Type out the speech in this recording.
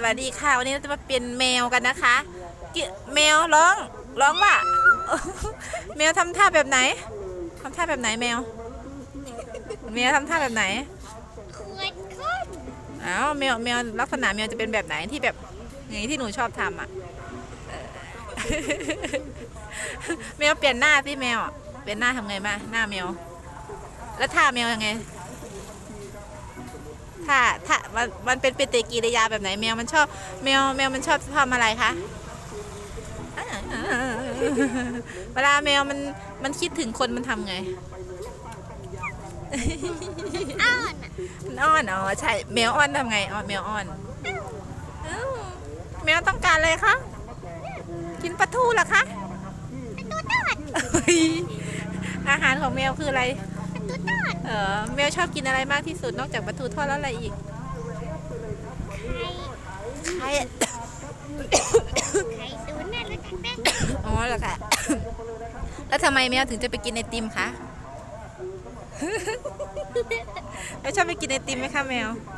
สวัสดีค่ะ วันนี้เราจะมาเป็นแมวกันนะคะกิแมวร้องร้องว่าแมวทำท่าแบบไหนทำท่าแบบไหนแมว แมวทำท่าแบบไหนควรขึ้นอ้าวแมวแมวลักษณะแมวจะเป็นแบบไหนที่แบบอย่างนี้ที่หนูชอบทำอะเออแมวเปลี่ยนหน้าสิแมวอะเปลี่ยนหน้าทำไงมาหน้าแมว แล้วท่าแมวยังไง ท่าท่ามันมันเป็นปฏิกิริยาแบบไหนแมวมันชอบ แมวแมวมันชอบทำอะไรคะเวลาแมวมันมันคิดถึงคนมันทำไงอ้อนอะมันอ้อนอ๋อใช่แมวอ้อนทำไงอ๋อแมวอ้อนอ้าวแมวต้องการอะไรคะกินปลาทูเหรอคะเป็นตัวตอดเฮ้ยอาหารของแมวคืออะไร เป็นตัวตอดเออแมวชอบกินอะไรมากที่สุดนอกจากปลาทูทอดแล้วอะไรอีกไข่ไข่ไข่ตูนน่ารู้จักไหมอ๋อเหรอคะแล้วทำไมแมวถึงจะไปกินไอติมคะ แล้วชอบไปกินไอติมไหมคะแมวคะเออ